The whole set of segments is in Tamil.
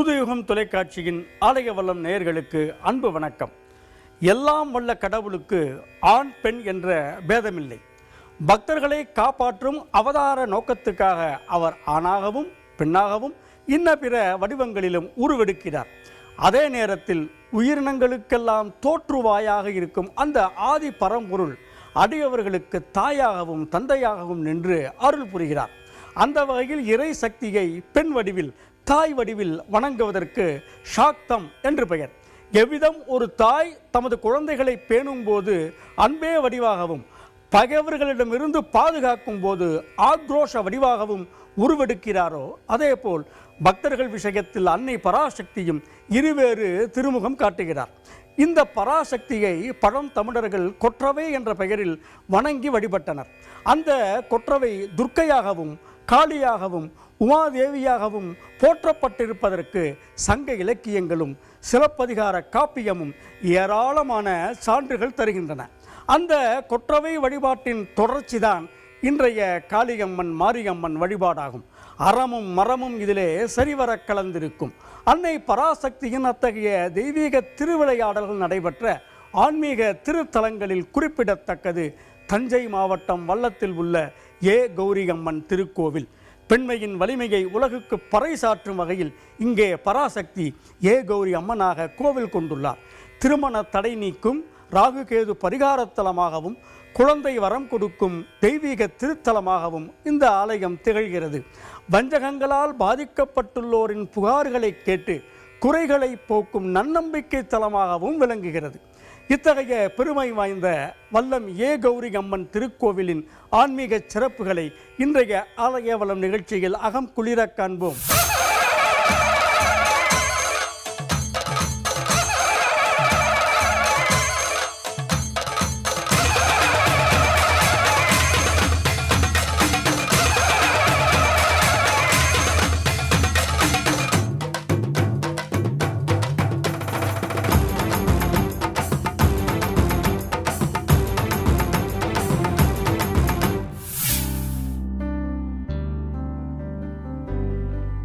புதுயுகம் தொலைக்காட்சியின் ஆலய வல்லம் நேயர்களுக்கு அன்பு வணக்கம். எல்லாம் வல்ல கடவுளுக்கு ஆண் பெண் என்ற பேதமில்லை. பக்தர்களை காப்பாற்றும் அவதார நோக்கத்துக்காக அவர் ஆணாகவும் பெண்ணாகவும் இன்ன பிற வடிவங்களிலும் உருவெடுக்கிறார். அதே நேரத்தில் உயிரினங்களுக்கெல்லாம் தோற்றுவாயாக இருக்கும் அந்த ஆதி பரம்பொருள் அடியவர்களுக்கு தாயாகவும் தந்தையாகவும் நின்று அருள் புரிகிறார். அந்த வகையில் இறை சக்தியை பெண் வடிவில் தாய் வடிவில் வணங்குவதற்கு ஷாக்தம் என்று பெயர். எவ்விதம் ஒரு தாய் தமது குழந்தைகளை பேணும் போது அன்பே வடிவாகவும் பகைவர்களிடமிருந்து பாதுகாக்கும் போது ஆக்ரோஷ வடிவாகவும் உருவெடுக்கிறாரோ அதேபோல் பக்தர்கள் விஷயத்தில் அன்னை பராசக்தியும் இருவேறு திருமுகம் காட்டுகிறார். இந்த பராசக்தியை பழம் தமிழர்கள் கொற்றவை என்ற பெயரில் வணங்கி வழிபட்டனர். அந்த கொற்றவை துர்க்கையாகவும் காளியாகவும் உமாதேவியாகவும் போற்றப்பட்டிருப்பதற்கு சங்க இலக்கியங்களும் சிலப்பதிகார காப்பியமும் ஏராளமான சான்றுகள் தருகின்றன. அந்த கொற்றவை வழிபாட்டின் தொடர்ச்சிதான் இன்றைய காளியம்மன் மாரியம்மன் வழிபாடாகும். அறமும் மரமும் இதிலே சரிவர கலந்திருக்கும். அன்னை பராசக்தியின் அத்தகைய தெய்வீக திருவிளையாடல்கள் நடைபெற்ற ஆன்மீக திருத்தலங்களில் குறிப்பிடத்தக்கது தஞ்சை மாவட்டம் வல்லத்தில் உள்ள ஏ. கௌரியம்மன் திருக்கோவில். பெண்மையின் வலிமையை உலகுக்கு பறைசாற்றும் வகையில் இங்கே பராசக்தி ஏ. கௌரி அம்மனாக கோவில் கொண்டுள்ளார். திருமண தடை நீக்கும் ராகுகேது பரிகாரத்தலமாகவும் குழந்தை வரம் கொடுக்கும் தெய்வீக திருத்தலமாகவும் இந்த ஆலயம் திகழ்கிறது. வஞ்சகங்களால் பாதிக்கப்பட்டுள்ளோரின் புகார்களை கேட்டு குறைகளை போக்கும் நன்னம்பிக்கை தலமாகவும் விளங்குகிறது. இத்தகைய பெருமை வாய்ந்த வல்லம் ஏ. கௌரி அம்மன் திருக்கோவிலின் ஆன்மீக சிறப்புகளை இன்றைய ஆலயவளம் நிகழ்ச்சியில் அகம் குளிர காண்போம்.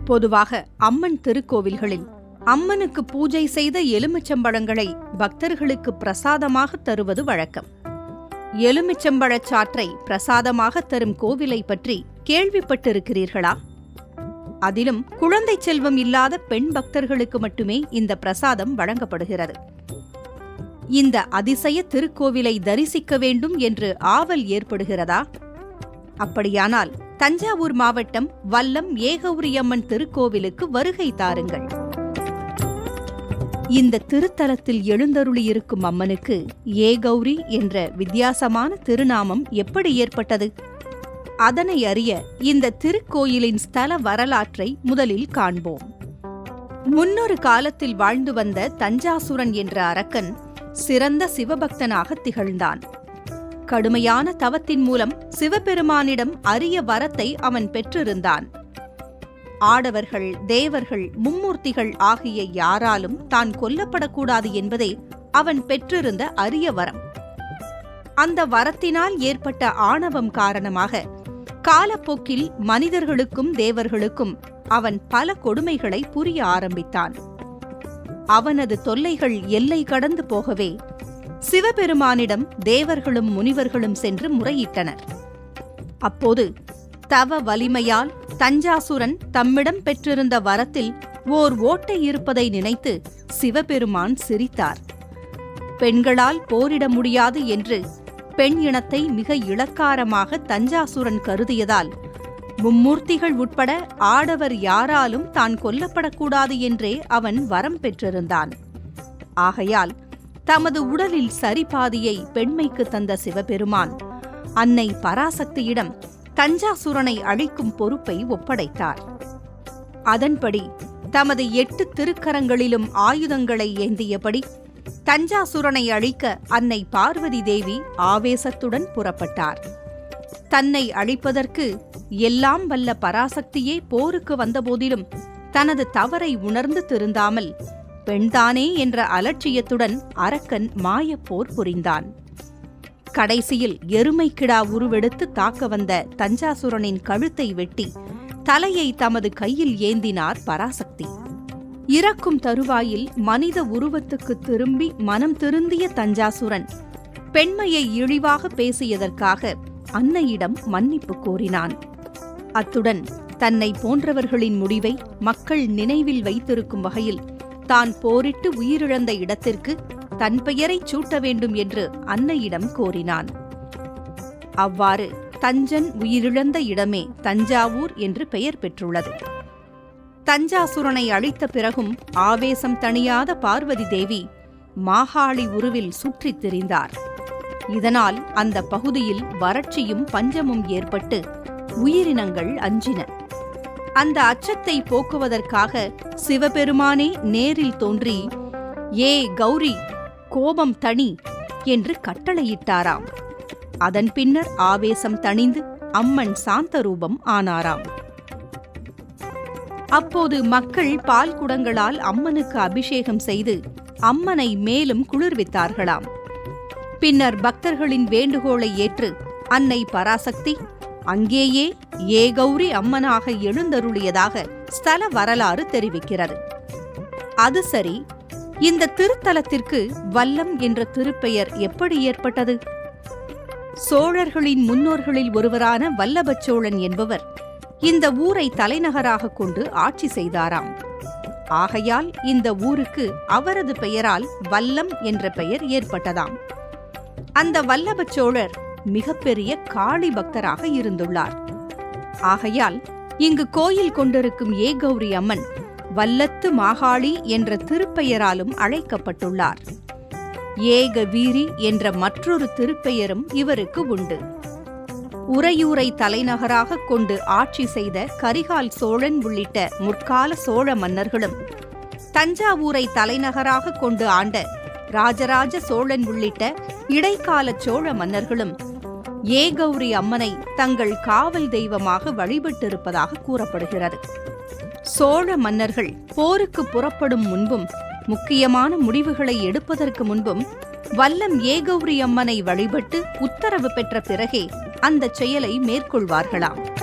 பொதுவாக அம்மன் திருக்கோவில்களில். அம்மனுக்கு பூஜை செய்த எலுமிச்சம்பழங்களை பக்தர்களுக்கு பிரசாதமாக தருவது வழக்கம். எலுமிச்சம்பழச் சாற்றை பிரசாதமாக தரும் கோவிலை பற்றி கேள்விப்பட்டிருக்கிறீர்களா? அதிலும் குழந்தை செல்வம் இல்லாத பெண் பக்தர்களுக்கு மட்டுமே இந்த பிரசாதம் வழங்கப்படுகிறது. இந்த அதிசய திருக்கோவிலை தரிசிக்க வேண்டும் என்று ஆவல் ஏற்படுகிறதா? அப்படியானால் தஞ்சாவூர் மாவட்டம் வல்லம் ஏகௌரியம்மன் திருக்கோவிலுக்கு வருகை தாருங்கள். இந்த திருத்தலத்தில் எழுந்தருளியிருக்கும் அம்மனுக்கு ஏகௌரி என்ற வித்தியாசமான திருநாமம் எப்படி ஏற்பட்டது? அதனை அறிய இந்த திருக்கோயிலின் ஸ்தல வரலாற்றை முதலில் காண்போம். முன்னொரு காலத்தில் வாழ்ந்து வந்த தஞ்சாசுரன் என்ற அரக்கன் சிறந்த சிவபக்தனாக திகழ்ந்தான். கடுமையான தவத்தின் மூலம் சிவபெருமானிடம் அரிய வரத்தை அவன் பெற்றிருந்தான். ஆடவர்கள் தேவர்கள் மும்மூர்த்திகள் ஆகிய யாராலும் தான் கொல்லப்படக்கூடாது என்பதே அவன் பெற்றிருந்த அரிய வரம். அந்த வரத்தினால் ஏற்பட்ட ஆணவம் காரணமாக காலப்போக்கில் மனிதர்களுக்கும் தேவர்களுக்கும் அவன் பல கொடுமைகளை புரிய ஆரம்பித்தான். அவனது தொல்லைகள் எல்லை கடந்து போகவே சிவபெருமானிடம் தேவர்களும் முனிவர்களும் சென்று முறையிட்டனர். அப்போது தவ வலிமையால் தஞ்சாசுரன் தம்மிடம் பெற்றிருந்த வரத்தில் ஓர் ஓட்டை இருப்பதை நினைத்து சிவபெருமான் சிரித்தார். பெண்களால் போரிட முடியாது என்று பெண் இனத்தை மிக இளக்காரமாக தஞ்சாசுரன் கருதியதால் மும்மூர்த்திகள் உட்பட ஆடவர் யாராலும் தான் கொல்லப்படக்கூடாது என்றே அவன் வரம் பெற்றிருந்தான். ஆகையால் தமது உடலில் சரிபாதியை பெண்மைக்கு தந்த சிவபெருமான். அன்னை பராசக்தியிடம் தஞ்சாசுரனை அழிக்கும் பொறுப்பை ஒப்படைத்தார். அதன்படி தமது எட்டு திருக்கரங்களிலும் ஆயுதங்களை ஏந்தியபடி தஞ்சாசுரனை அழிக்க அன்னை பார்வதி தேவி ஆவேசத்துடன் புறப்பட்டார். தன்னை அழிப்பதற்கு எல்லாம் வல்ல பராசக்தியே போருக்கு வந்தபோதிலும் தனது தவறை உணர்ந்து திருந்தாமல் பெண்தானே என்ற அலட்சியத்துடன் அரக்கன் மாயப்போர் புரிந்தான். கடைசியில் எருமை கிடா உருவெடுத்து தாக்க வந்த தஞ்சாசுரனின் கழுத்தை வெட்டி தலையை தமது கையில் ஏந்தினார் பராசக்தி. இறக்கும் தருவாயில் மனித உருவத்துக்கு திரும்பி மனம் திருந்திய தஞ்சாசுரன் பெண்மையை இழிவாக பேசியதற்காக அன்னையிடம் மன்னிப்பு கோரினான். அத்துடன் தன்னை போன்றவர்களின் முடிவை மக்கள் நினைவில் வைத்திருக்கும் வகையில் தான் போரிட்டு உயிரிழந்த இடத்திற்கு தன் பெயரைச் சூட்ட வேண்டும் என்று அன்னையிடம் கோரினான். அவ்வாறு தஞ்சன் உயிரிழந்த இடமே தஞ்சாவூர் என்று பெயர் பெற்றுள்ளது. தஞ்சாசுரனை அழித்த பிறகும் ஆவேசம் தணியாத பார்வதி தேவி மாகாளி உருவில் சுற்றித் திரிந்தார். இதனால் அந்த பகுதியில் வறட்சியும் பஞ்சமும் ஏற்பட்டு உயிரினங்கள் அஞ்சின. அந்த அச்சத்தை போக்குவதற்காக சிவபெருமானே நேரில் தோன்றி ஏ கௌரி கோபம் தணி என்று கட்டளையிட்டாராம். அதன் பின்னர் ஆவேசம் தணிந்து அம்மன் சாந்த ரூபம் ஆனாராம். அப்போது மக்கள் பால் குடங்களால் அம்மனுக்கு அபிஷேகம் செய்து அம்மனை மேலும் குளிர்வித்தார்களாம். பின்னர் பக்தர்களின் வேண்டுகோளை ஏற்று அன்னை பராசக்தி அங்கேயே ஏகௌரி அம்மனாக எழுந்தருளியதாக ஸ்தல வரலாறு தெரிவிக்கிறது. அது சரி இந்த திருத்தலத்திற்கு வல்லம் என்ற திருப்பெயர் எப்படி ஏற்பட்டது? சோழர்களின் முன்னோர்களில் ஒருவரான வல்லபச்சோழன் என்பவர் இந்த ஊரை தலைநகராக கொண்டு ஆட்சி செய்தாராம். ஆகையால் இந்த ஊருக்கு அவரது பெயரால் வல்லம் என்ற பெயர் ஏற்பட்டதாம். அந்த வல்லபச் சோழர் மிகப்பெரிய காளி பக்தராக இருந்துள்ளார். ஆகையால் இங்கு கோயில் கொண்டிருக்கும் ஏ கௌரி அம்மன் வல்லத்து மாகாளி என்ற திருப்பெயராலும் அழைக்கப்பட்டுள்ளார். ஏக வீரி என்ற மற்றொரு திருப்பெயரும் இவருக்கு உண்டு. உறையூரை தலைநகராக கொண்டு ஆட்சி செய்த கரிகால் சோழன் உள்ளிட்ட முற்கால சோழ மன்னர்களும் தஞ்சாவூரை தலைநகராக கொண்டு ஆண்ட ராஜராஜ சோழன் உள்ளிட்ட இடைக்கால சோழ மன்னர்களும் ஏகௌரி அம்மனை தங்கள் காவல் தெய்வமாக வழிபட்டிருப்பதாக கூறப்படுகிறது. சோழ மன்னர்கள் போருக்கு புறப்படும் முன்பும் முக்கியமான முடிவுகளை எடுப்பதற்கு முன்பும் வல்லம் ஏகௌரி அம்மனை வழிபட்டு உத்தரவு பெற்ற பிறகே அந்த செயலை மேற்கொள்வார்களாம்.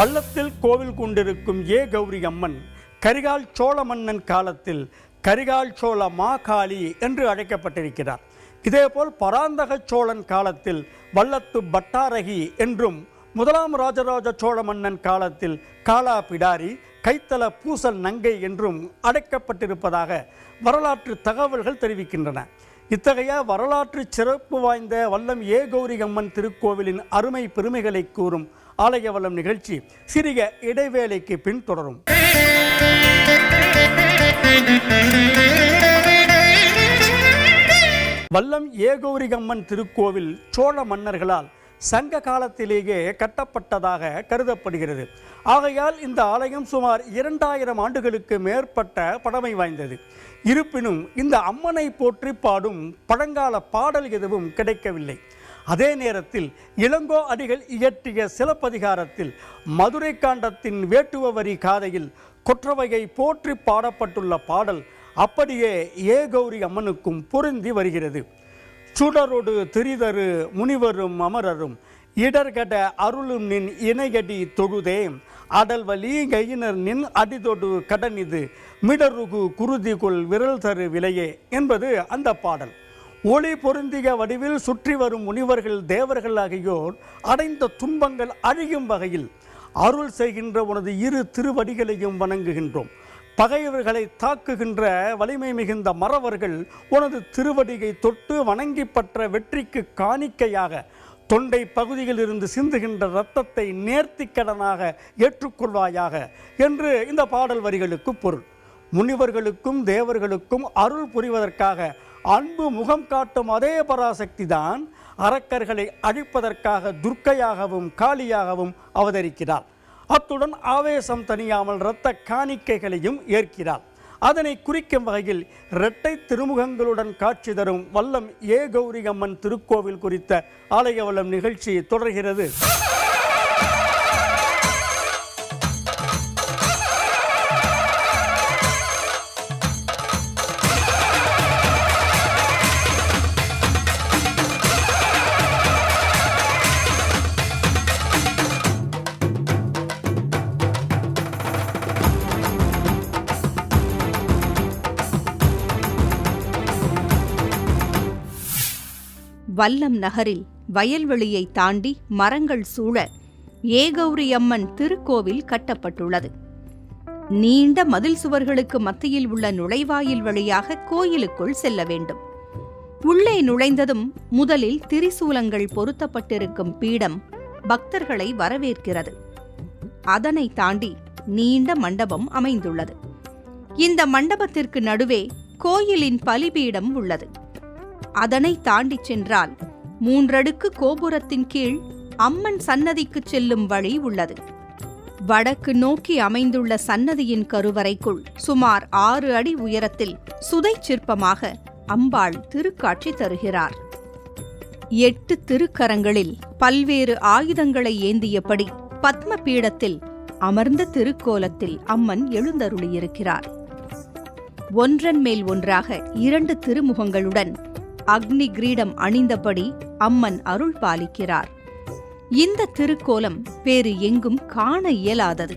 வல்லத்தில் கோவில் கொண்டிருக்கும் ஏ கௌரி அம்மன் கரிகால் சோழ மன்னன் காலத்தில் கரிகால் சோழ மாகாளி என்று அழைக்கப்பட்டிருக்கிறார். இதேபோல் பராந்தக சோழன் காலத்தில் வல்லத்து பட்டாரகி என்றும் முதலாம் ராஜராஜ சோழ மன்னன் காலத்தில் காலா பிடாரி கைத்தல பூசல் நங்கை என்றும் அழைக்கப்பட்டிருப்பதாக வரலாற்று தகவல்கள் தெரிவிக்கின்றன. இத்தகைய வரலாற்று சிறப்பு வாய்ந்த வல்லம் ஏ கௌரி அம்மன் திருக்கோவிலின் அருமை பெருமைகளை கூறும் ஆலய நிகழ்ச்சி சிறிய இடைவேளைக்கு பின் தொடரும். வல்லம் ஏகௌரிகம்மன் திருக்கோவில் சோழ மன்னர்களால் சங்க காலத்திலேயே கட்டப்பட்டதாக கருதப்படுகிறது. ஆகையால் இந்த ஆலயம் சுமார் இரண்டாயிரம் ஆண்டுகளுக்கு மேற்பட்ட பழமை வாய்ந்தது. இருப்பினும் இந்த அம்மனை போற்றி பாடும் பழங்கால பாடல் எதுவும் கிடைக்கவில்லை. அதே நேரத்தில் இளங்கோ அடிகள் இயற்றிய சிலப்பதிகாரத்தில் மதுரை காண்டத்தின் வேட்டுவ வரி காதையில் கொற்றவையை போற்றி பாடப்பட்டுள்ள பாடல் அப்படியே ஏ கௌரி அம்மனுக்கும் பொருந்தி வருகிறது. சுடரொடு திரிதரு முனிவரும் அமரரும் இடர்கட அருளும் நின் இணையடி தொழுதே அடல்வலி கையினர் நின் அடிதொடு கடனிது. மிடருகு குருதிகுள் விரல் தரு விலையே என்பது அந்த பாடல். ஒளி பொருந்திய வடிவில் சுற்றி வரும் முனிவர்கள் தேவர்கள் ஆகியோர் அடைந்த துன்பங்கள் அழியும் வகையில் அருள் செய்கின்ற உனது இரு திருவடிகளையும் வணங்குகின்றோம். பகைவர்களை தாக்குகின்ற வலிமை மிகுந்த மறவர்கள் உனது திருவடியை தொட்டு வணங்கி பற்ற வெற்றிக்கு காணிக்கையாக தொண்டை பகுதியில் இருந்து சிந்துகின்ற இரத்தத்தை நேர்த்திக்கடனாக ஏற்றுக்கொள்வாயாக என்று இந்த பாடல் வரிகளுக்கு பொருள். முனிவர்களுக்கும் தேவர்களுக்கும் அருள் புரிவதற்காக அன்பு முகம் காட்டும் அதே பராசக்தி தான் அரக்கர்களை அழிப்பதற்காக துர்க்கையாகவும் காளியாகவும் அவதரிக்கிறார் அத்துடன் ஆவேசம் தணியாமல் இரத்த காணிக்கைகளையும் ஏற்கிறார் அதனை குறிக்கும் வகையில் இரட்டை திருமுகங்களுடன் காட்சி தரும் வல்லம் ஏ கௌரி அம்மன் திருக்கோவில் குறித்த ஆலய நிகழ்ச்சி தொடர்கிறது. வல்லம் நகரில் வயல்வெளியை தாண்டி மரங்கள் சூழ ஏகௌரியம்மன் திருக்கோவில் கட்டப்பட்டுள்ளது. நீண்ட மதில் சுவர்களுக்கு மத்தியில் உள்ள நுழைவாயில் வழியாக கோயிலுக்குள் செல்ல வேண்டும். உள்ளே நுழைந்ததும் முதலில் திரிசூலங்கள் பொருத்தப்பட்டிருக்கும் பீடம் பக்தர்களை வரவேற்கிறது. அதனை தாண்டி நீண்ட மண்டபம் அமைந்துள்ளது. இந்த மண்டபத்திற்கு நடுவே கோயிலின் பலிபீடம் உள்ளது. அதனை தாண்டிச் சென்றால் மூன்றடுக்கு கோபுரத்தின் கீழ் அம்மன் சன்னதிக்குச் செல்லும் வழி உள்ளது. வடக்கு நோக்கி அமைந்துள்ள சன்னதியின் கருவறைக்குள் சுமார் ஆறு அடி உயரத்தில் சுதை சிற்பமாக அம்பாள் திருக்காட்சி தருகிறார். எட்டு திருக்கரங்களில் பல்வேறு ஆயுதங்களை ஏந்தியபடி பத்ம பீடத்தில் அமர்ந்த திருக்கோலத்தில் அம்மன் எழுந்தருளியிருக்கிறார். ஒன்றன் மேல் ஒன்றாக இரண்டு திருமுகங்களுடன் அக்னி கிரீடம் அணிந்தபடி அம்மன் அருள் பாலிக்கிறார். இந்த திருக்கோலம் வேறு எங்கும் காண இயலாதது.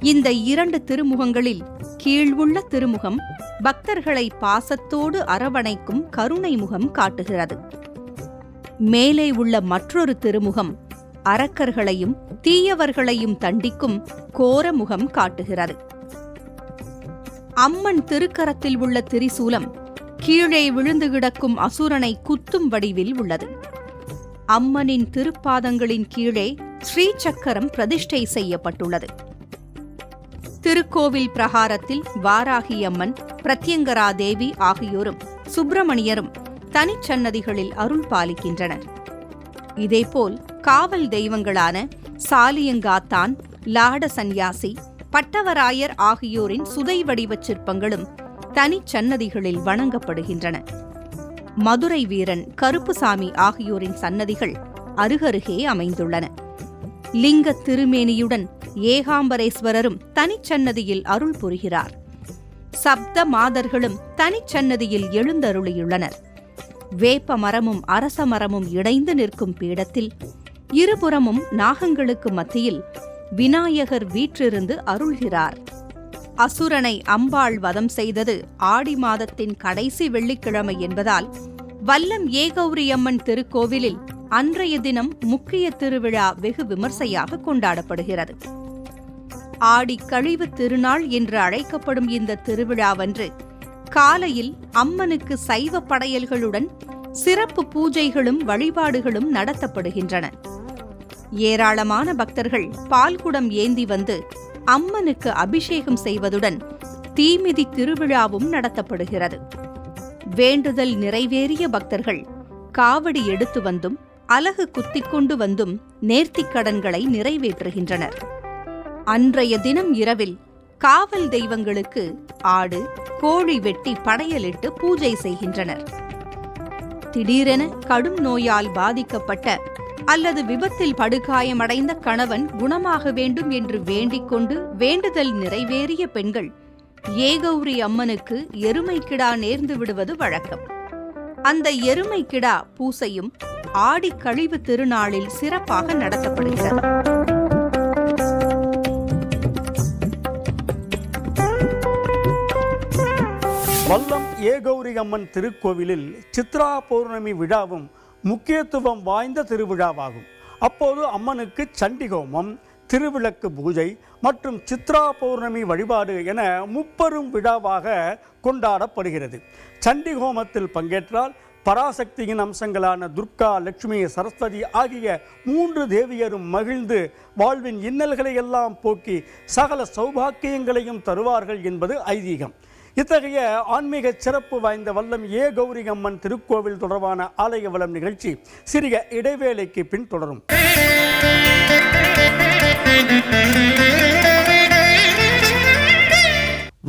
இந்த இரண்டு திருமுகங்களில் கீழ்வுள்ள திருமுகம் பக்தர்களை பாசத்தோடு அரவணைக்கும் கருணை முகம் காட்டுகிறது. மேலே உள்ள மற்றொரு திருமுகம் அரக்கர்களையும் தீயவர்களையும் தண்டிக்கும் கோர முகம் காட்டுகிறது. அம்மன் திருக்கரத்தில் உள்ள திரிசூலம் கீழே விழுந்து கிடக்கும் அசுரனை குத்தும் வடிவில் உள்ளது. அம்மனின் திருப்பாதங்களின் கீழே ஸ்ரீசக்கரம் பிரதிஷ்டை செய்யப்பட்டுள்ளது. திருக்கோவில் பிரகாரத்தில் வாராகி அம்மன் பிரத்யங்கரா தேவி ஆகியோரும் சுப்பிரமணியரும் தனிச்சன்னதிகளில் அருள் பாலிக்கின்றனர். இதேபோல் காவல் தெய்வங்களான சாலியங்காத்தான் லாட சந்நியாசி பட்டவராயர் ஆகியோரின் சுதை வடிவச் சிற்பங்களும் தனிச்சன்னதிகளில் வணங்கப்படுகின்றன. மதுரை வீரன் கருப்புசாமி ஆகியோரின் சன்னதிகள் அருகருகே அமைந்துள்ளன. லிங்க திருமேனியுடன் ஏகாம்பரேஸ்வரரும் தனிச்சன்னதியில் அருள் புரிகிறார். சப்த மாதர்களும் தனிச்சன்னதியில் எழுந்தருளியுள்ளனர். வேப்ப மரமும் அரச மரமும் இணைந்து நிற்கும் பீடத்தில் இருபுறமும் நாகங்களுக்கு மத்தியில் விநாயகர் வீற்றிருந்து அருள்கிறார். அசுரனை அம்பாள் வதம் செய்தது ஆடி மாதத்தின் கடைசி வெள்ளிக்கிழமை என்பதால் வல்லம் ஏகௌரியம்மன் திருக்கோவிலில் அன்றைய தினம் முக்கிய திருவிழா வெகு விமர்சையாக கொண்டாடப்படுகிறது. ஆடி கழிவு திருநாள் என்று அழைக்கப்படும் இந்த திருவிழாவன்று காலையில் அம்மனுக்கு சைவ படையல்களுடன் சிறப்பு பூஜைகளும் வழிபாடுகளும் நடத்தப்படுகின்றன. ஏராளமான பக்தர்கள் பால்குடம் ஏந்தி வந்து அம்மனுக்கு அபிஷேகம் செய்வதுடன் தீமிதி திருவிழாவும் நடத்தப்படுகிறது. வேண்டுதல் நிறைவேறிய பக்தர்கள் காவடி எடுத்து வந்தும் அலகு குத்திக் கொண்டு வந்தும் நேர்த்திக் கடன்களை நிறைவேற்றுகின்றனர். அன்றைய தினம் இரவில் காவல் தெய்வங்களுக்கு ஆடு கோழி வெட்டி படையலிட்டு பூஜை செய்கின்றனர். திடீரென கடும் நோயால் பாதிக்கப்பட்ட அல்லது விபத்தில் படுகாயமடைந்த கணவன் குணமாக வேண்டும் என்று வேண்டிக் கொண்டு வேண்டுதல் நிறைவேறிய பெண்கள் ஏகௌரி அம்மனுக்கு எருமை கிடா நேர்ந்து விடுவது வழக்கம். அந்த எருமை கிடா பூசையும் ஆடி கழிவு திருநாளில் சிறப்பாக நடத்தப்படுகிறது. வல்லம் ஏகௌரி அம்மன் திருக்கோவிலில் சித்ரா பௌர்ணமி விழாவும் முக்கியத்துவம் வாய்ந்த திருவிழாவாகும். அப்போது அம்மனுக்கு சண்டிகோமம் திருவிளக்கு பூஜை மற்றும் சித்ரா பௌர்ணமி வழிபாடு என முப்பெரும் விழாவாக கொண்டாடப்படுகிறது. சண்டிகோமத்தில் பங்கேற்றால் பராசக்தியின் அம்சங்களான துர்கா லட்சுமி சரஸ்வதி ஆகிய மூன்று தேவியரும் மகிழ்ந்து வாழ்வின் இன்னல்களை எல்லாம் போக்கி சகல சௌபாக்கியங்களையும் தருவார்கள் என்பது ஐதீகம். இத்தகைய ஆன்மீக சிறப்பு வாய்ந்த வல்லம் ஏ கௌரி அம்மன் திருக்கோவில் தொடர்பான ஆலய வளம் நிகழ்ச்சி சிறிய இடைவேளைக்கு பின் தொடரும்.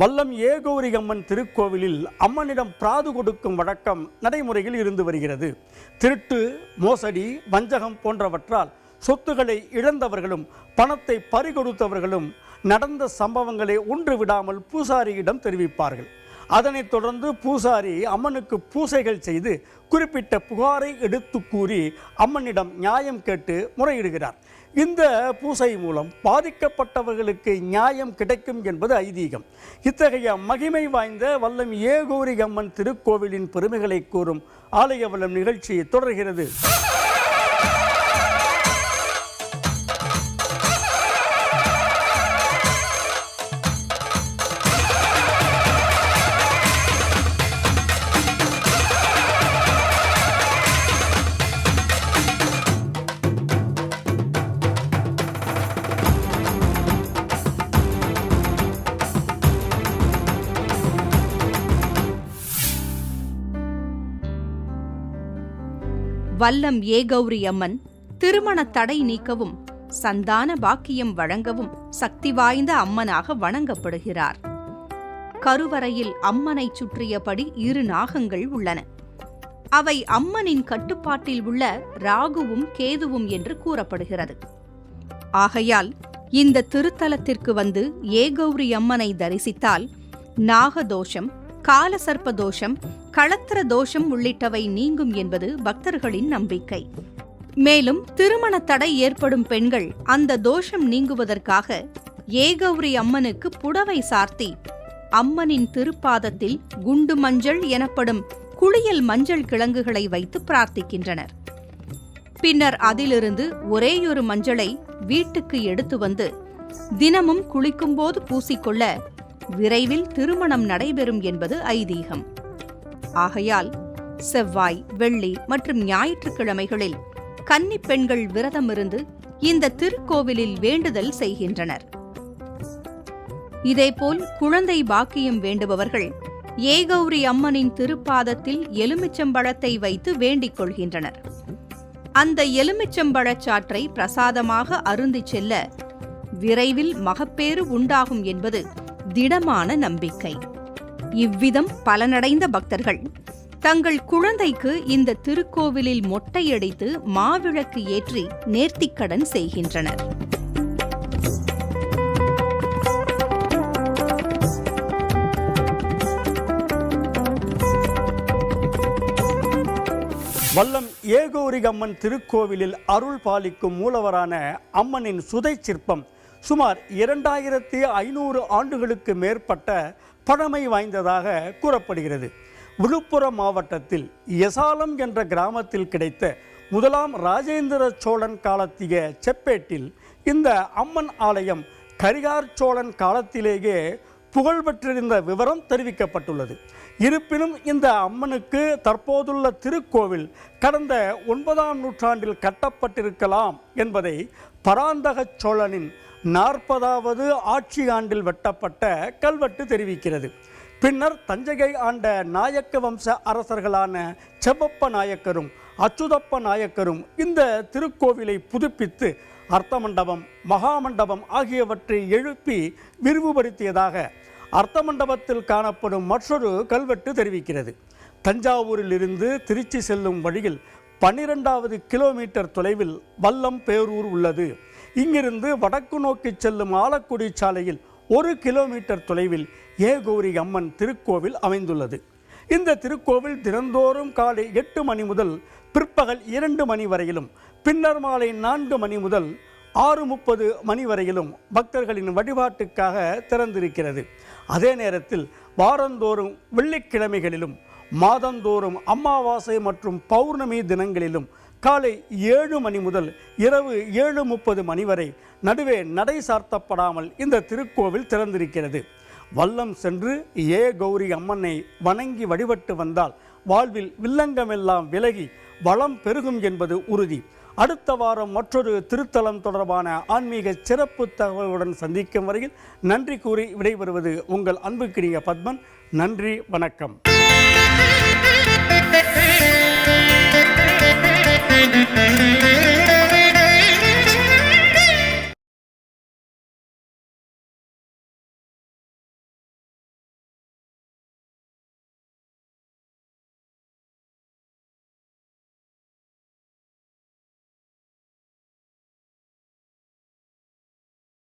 வல்லம் ஏகௌரி அம்மன் திருக்கோவிலில் அம்மனிடம் பிராது கொடுக்கும் வழக்கம் நடைமுறையில் இருந்து வருகிறது. திருட்டு மோசடி வஞ்சகம் போன்றவற்றால் சொத்துக்களை இழந்தவர்களும் பணத்தை பறிகொடுத்தவர்களும் நடந்த சம்பவங்களை ஒன்று விடாமல் பூசாரியிடம் தெரிவிப்பார்கள். அதனைத் தொடர்ந்து பூசாரி அம்மனுக்கு பூசைகள் செய்து குறிப்பிட்ட புகாரை எடுத்து கூறி அம்மனிடம் நியாயம் கேட்டு முறையிடுகிறார். இந்த பூசை மூலம் பாதிக்கப்பட்டவர்களுக்கு நியாயம் கிடைக்கும் என்பது ஐதீகம். இத்தகைய மகிமை வாய்ந்த வல்லம் ஏகோரி அம்மன் திருக்கோவிலின் பெருமைகளை கூறும் ஆலய வல்லம் நிகழ்ச்சி தொடர்கிறது. வல்லம் ஏகௌரி அம்மன் திருமண தடை நீக்கவும் சந்தான பாக்கியம் வழங்கவும் சக்தி வாய்ந்த அம்மனாக வணங்கப்படுகிறார். கருவறையில் அம்மனைச் சுற்றியபடி இரு நாகங்கள் உள்ளன. அவை அம்மனின் கட்டுப்பாட்டில் உள்ள ராகுவும் கேதுவும் என்று கூறப்படுகிறது. ஆகையால் இந்த திருத்தலத்திற்கு வந்து ஏகௌரி அம்மனை தரிசித்தால் நாகதோஷம் காலசர்ப்ப தோஷம் களத்திர தோஷம் உள்ளிட்டவை நீங்கும் என்பது பக்தர்களின் நம்பிக்கை. மேலும் திருமண தடை ஏற்படும் பெண்கள் அந்த தோஷம் நீங்குவதற்காக ஏகௌரி அம்மனுக்கு புடவை சார்த்தி அம்மனின் திருப்பாதத்தில் குண்டு மஞ்சள் எனப்படும் குளியல் மஞ்சள் கிழங்குகளை வைத்து பிரார்த்திக்கின்றனர். பின்னர் அதிலிருந்து ஒரேயொரு மஞ்சளை வீட்டுக்கு எடுத்து வந்து தினமும் குளிக்கும்போது பூசிக்கொள்ள விரைவில் திருமணம் நடைபெறும் என்பது ஐதீகம். ஆகையால் செவ்வாய் வெள்ளி மற்றும் ஞாயிற்றுக்கிழமைகளில் கன்னிப் பெண்கள் விரதமிருந்து இந்த திருக்கோவிலில் வேண்டுதல் செய்கின்றனர். இதேபோல் குழந்தை பாக்கியம் வேண்டுபவர்கள் ஏகௌரி அம்மனின் திருப்பாதத்தில் எலுமிச்சம்பழத்தை வைத்து வேண்டிக் கொள்கின்றனர். அந்த எலுமிச்சம்பழச் சாற்றை பிரசாதமாக அருந்திச் செல்ல விரைவில் மகப்பேறு உண்டாகும் என்பது திடமான நம்பிக்கை. இவ்விதம் பலனடைந்த பக்தர்கள் தங்கள் குழந்தைக்கு இந்த திருக்கோவிலில் மொட்டையடித்து மாவிளக்கு ஏற்றி நேர்த்திக்கடன் செய்கின்றனர். வல்லம் ஏகோரிகம்மன் திருக்கோவிலில் அருள் பாலிக்கும் மூலவரான அம்மனின் சுதை சிற்பம் சுமார் இரண்டாயிரத்தி ஐநூறு ஆண்டுகளுக்கு மேற்பட்ட பழமை வாய்ந்ததாக கூறப்படுகிறது. விழுப்புரம் மாவட்டத்தில் எசாலம் என்ற கிராமத்தில் கிடைத்த முதலாம் ராஜேந்திர சோழன் காலத்திய செப்பேட்டில் இந்த அம்மன் ஆலயம் கரிகார் சோழன் காலத்திலேயே புகழ்பெற்றிருந்த விவரம் தெரிவிக்கப்பட்டுள்ளது. இருப்பினும் இந்த அம்மனுக்கு தற்போதுள்ள திருக்கோவில் கடந்த ஒன்பதாம் நூற்றாண்டில் கட்டப்பட்டிருக்கலாம் என்பதை பராந்தக சோழனின் நாற்பதாவது ஆட்சி ஆண்டில் வெட்டப்பட்ட கல்வெட்டு தெரிவிக்கிறது. பின்னர் தஞ்சையை ஆண்ட நாயக்க வம்ச அரசர்களான செவ்வப்ப நாயக்கரும் அச்சுதப்ப நாயக்கரும் இந்த திருக்கோவிலை புதுப்பித்து அர்த்தமண்டபம் மகாமண்டபம் ஆகியவற்றை எழுப்பி விரிவுபடுத்தியதாக அர்த்தமண்டபத்தில் காணப்படும் மற்றொரு கல்வெட்டு தெரிவிக்கிறது. தஞ்சாவூரிலிருந்து திருச்சி செல்லும் வழியில் பன்னிரெண்டாவது கிலோமீட்டர் தொலைவில் வல்லம் பேரூர் உள்ளது. இங்கிருந்து வடக்கு நோக்கி செல்லும் ஆலக்குடி சாலையில் ஒரு கிலோமீட்டர் தொலைவில் ஏகோரி அம்மன் திருக்கோவில் அமைந்துள்ளது. இந்த திருக்கோவில் தினந்தோறும் காலை எட்டு மணி முதல் பிற்பகல் இரண்டு மணி வரையிலும் பின்னர் மாலை நான்கு மணி முதல் ஆறு முப்பது மணி வரையிலும் பக்தர்களின் வழிபாட்டுக்காக திறந்திருக்கிறது. அதே நேரத்தில் வாரந்தோறும் வெள்ளிக்கிழமைகளிலும் மாதந்தோறும் அமாவாசை மற்றும் பௌர்ணமி தினங்களிலும் காலை ஏழு மணி முதல் இரவு ஏழு முப்பது மணி வரை நடுவே நடை சார்த்தப்படாமல் இந்த திருக்கோவில் திறந்திருக்கிறது. வல்லம் சென்று ஏ கௌரி அம்மனை வணங்கி வழிபட்டு வந்தால் வாழ்வில் வில்லங்கமெல்லாம் விலகி வளம் பெருகும் என்பது உறுதி. அடுத்த வாரம் மற்றொரு திருத்தலம் தொடர்பான ஆன்மீக சிறப்பு தகவலுடன் சந்திக்கும் வரையில் நன்றி கூறி விடைபெறுவது உங்கள் அன்புக்கினிய பத்மன். நன்றி வணக்கம். Müzik